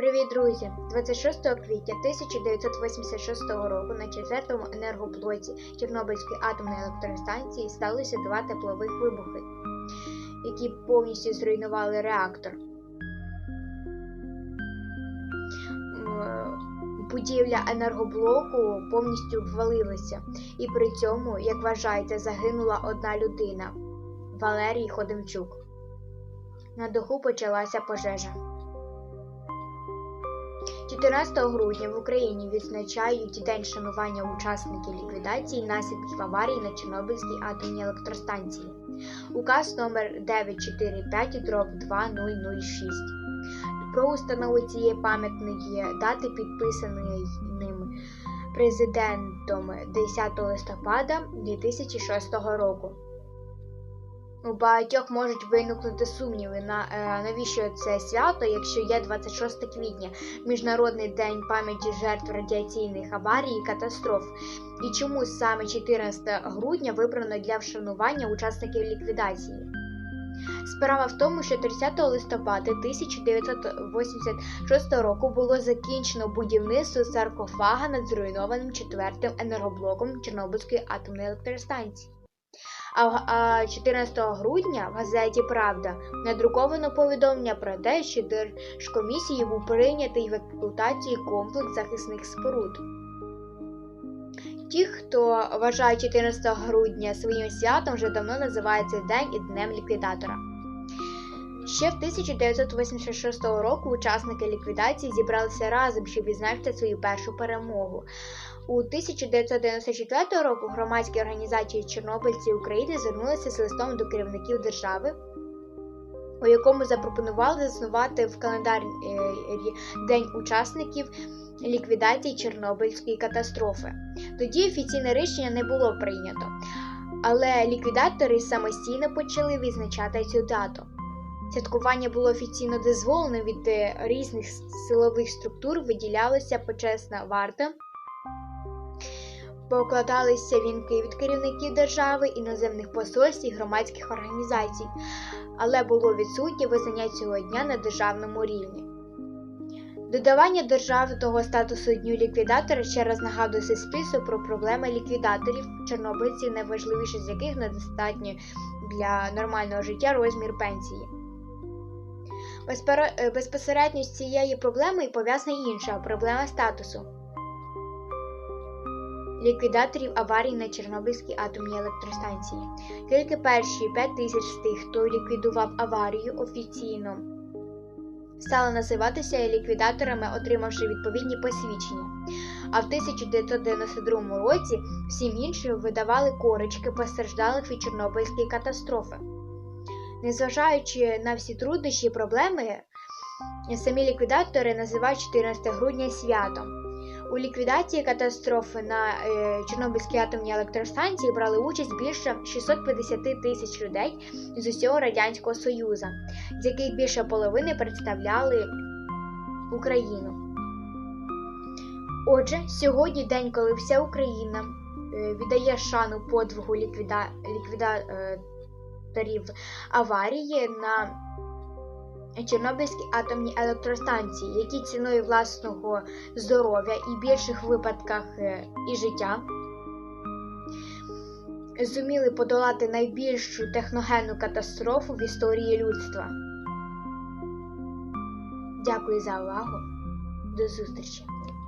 Привіт, друзі! 26 квітня 1986 року на четвертому енергоблоці Чорнобильської атомної електростанції сталося два теплових вибухи, які повністю зруйнували реактор. Будівля енергоблоку повністю обвалилася, і при цьому, як вважається, загинула одна людина Валерій Ходимчук. На даху почалася пожежа. 14 грудня в Україні відзначають День шанування учасників ліквідації наслідків аварії на Чорнобильській атомній електростанції. Указ номер 945 2006 про установу цієї пам'ятної дати підписаний ним президентом 10 листопада 2006 року. У багатьох можуть виникнути сумніви на е, навіщо це свято, якщо є 26 квітня, Міжнародний день пам'яті жертв радіаційних аварій і катастроф, і чому саме 14 грудня вибрано для вшанування учасників ліквідації. Справа в тому, що 30 листопада 1986 року було закінчено будівництво саркофага над зруйнованим четвертим енергоблоком Чорнобильської атомної електростанції. А 14 грудня в газеті Правда надруковано повідомлення про те, що держкомісії був прийнятий в експлуатації комплекс захисних споруд. Ті, хто вважає 14 грудня своїм святом, вже давно називається день і Днем ліквідатора. Ще в 1986 року учасники ліквідації зібралися разом, щоб відзначити свою першу перемогу. У 1994 року громадські організації Чорнобильці України звернулися з листом до керівників держави, у якому запропонували заснувати в календарі День учасників ліквідації Чорнобильської катастрофи. Тоді офіційне рішення не було прийнято, але ліквідатори самостійно почали відзначати цю дату. Святкування було офіційно дозволено від різних силових структур, виділялася почесна варта, покладалися вінки від керівників держави, іноземних посольств і громадських організацій, але було відсутнє визнання цього дня на державному рівні. Додавання державного статусу дню ліквідатора ще раз нагадує суспільству про проблеми ліквідаторів, чорнобильців, найважливіше з яких недостатньо для нормального життя розмір пенсії. Е, Безпосередньо з цією проблемою пов'язана інша проблема статусу ліквідаторів аварій на Чорнобильській атомній електростанції. Тільки перші 5 тисяч з тих, хто ліквідував аварію офіційно, стали називатися ліквідаторами, отримавши відповідні посвідчення. А в 1992 році всім іншим видавали корочки постраждалих від Чорнобильської катастрофи. Незважаючи на всі труднощі і проблеми, самі ліквідатори називають 14 грудня святом. У ліквідації катастрофи на е, Чорнобильській атомній електростанції брали участь більше 650 тисяч людей з усього Радянського Союзу, з яких більше половини представляли Україну. Отже, сьогодні день, коли вся Україна е, віддає шану подвигу ліквіда... ліквідаторів аварії на Чорнобильській атомній електростанції, які ціною власного здоров'я і більших випадках е, і життя зуміли подолати найбільшу техногенну катастрофу в історії людства. Дякую за увагу. До зустрічі!